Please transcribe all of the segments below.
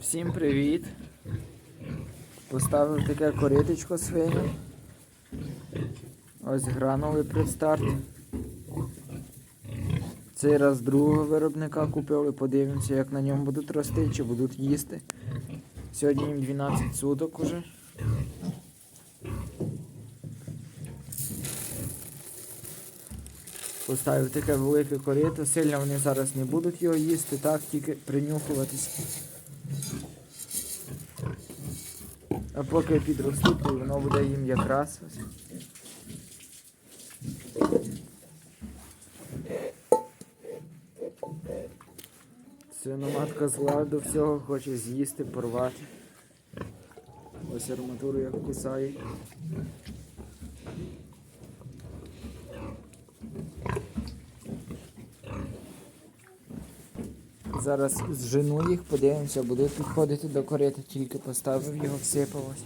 Всім привіт! Поставив таке коритечко свині. Ось гранули предстарт. Цей раз другого виробника купили, подивимося, як на ньому будуть рости, чи будуть їсти. Сьогодні їм 12 суток уже. Поставив таке велике корито, сильно вони зараз не будуть його їсти, так, тільки принюхуватись. А поки підростуть, то воно буде їм якраз. ось. Свиноматка з ладу всього хоче з'їсти, порвати. Ось арматуру як кусає. Зараз зжену їх, подивимося, буду підходити до корита, тільки поставив його, всипалось.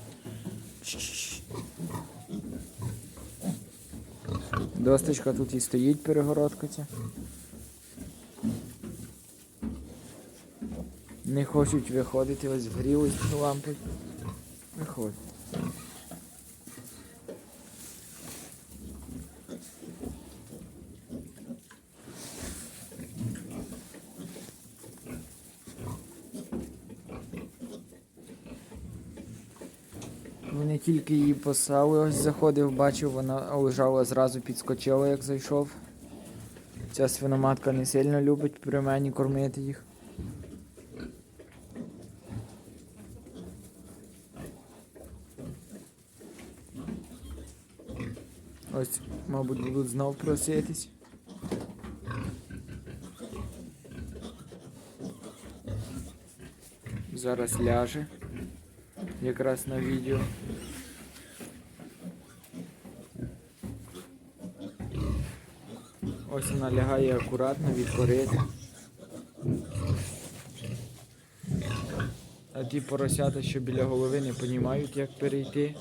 Досточка тут і стоїть перегородка ця. Не хочуть виходити, ось вгрілись під лампою. Виходять. Вони тільки її посали, ось заходив, бачив, вона лежала, зразу підскочила, як зайшов. Ця свиноматка не сильно любить при мені кормити їх. Ось, мабуть, будуть знов проситись. Зараз ляже. Якраз на відео. Ось вона лягає акуратно від. А ті поросята, що біля голови, не розуміють, як перейти.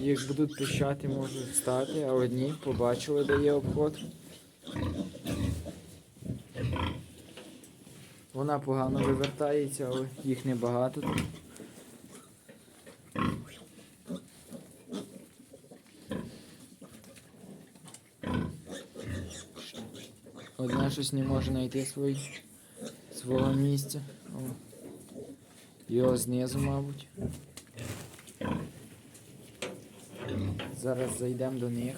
Їх будуть пищати, можуть встати, а одні побачили, де є обход. Вона погано вивертається, але їх небагато Одна щось не може знайти свій, свого місця. О. Його знизу, мабуть. Зараз зайдемо до них.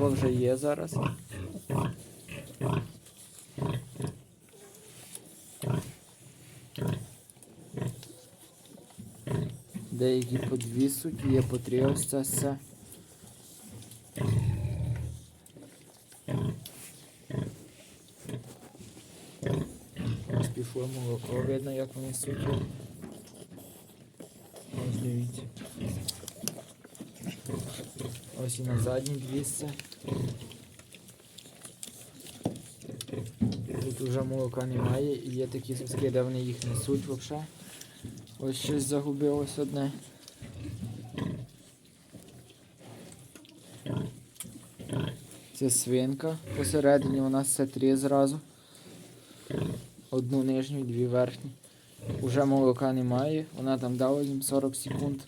Вже є зараз. Деякі по дві є по три все. Ось пішло молоко, видно, як вони суті. Ось дивіться. Ось і на задній двісце. Тут вже молока немає і є такі соски, де вони їх несуть взагалі. Ось щось загубилось одне. Це свинка. Посередині у нас все три зразу. Одну нижню дві верхні. Уже молока немає, вона там дала їм 40 секунд.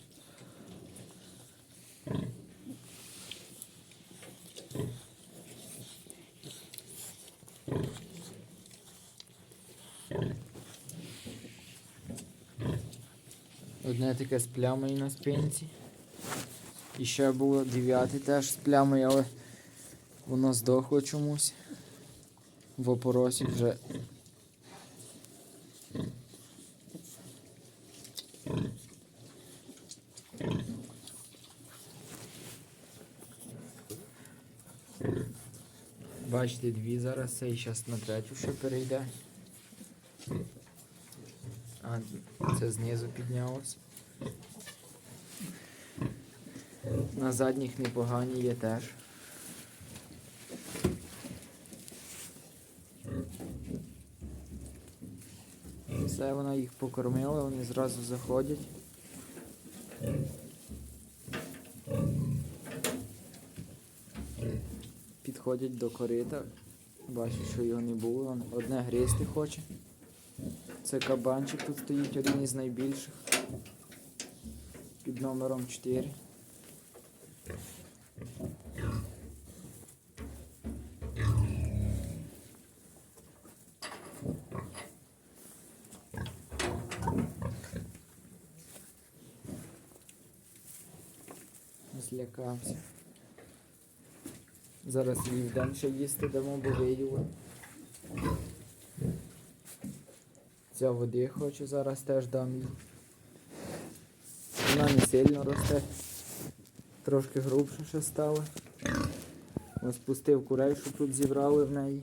Одне таке з плямою на спинці. І ще було дев'яте теж з плямою, але воно здохло чомусь. В опоросі вже. Бачите, дві зараз цей зараз на третю ще перейде. А, це знизу піднялось. На задніх непогані є теж. Все, вона їх покормила, вони зразу заходять. Підходять до корита. Бачу, що його не було. Одне гризти хоче. Це кабанчик тут стоїть, один із найбільших. Під номером 4. Злякався. Зараз їй вдам ще їсти дамо, бо виїла. Ця води хочу зараз теж дам їй. Вона не сильно росте. Трошки грубше ще стала. Ось пустив курей, що тут зібрали в неї.